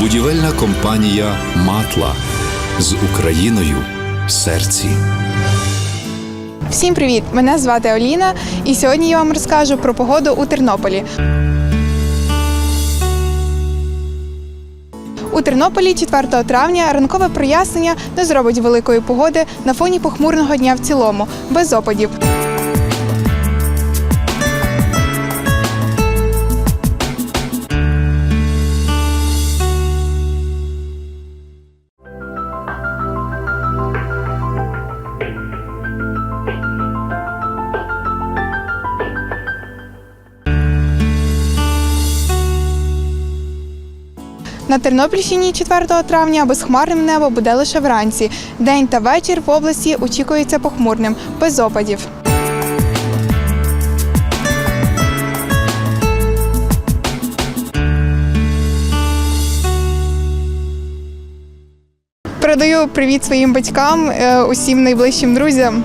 Будівельна компанія Матла з Україною в серці. Всім привіт! Мене звати Оліна, і сьогодні я вам розкажу про погоду у Тернополі. У Тернополі 4 травня ранкове прояснення не зробить великої погоди на фоні похмурного дня в цілому, без опадів. На Тернопільщині 4 травня безхмарним небо буде лише вранці. День та вечір в області очікується похмурним, без опадів. Передаю привіт своїм батькам, е, усім найближчим друзям.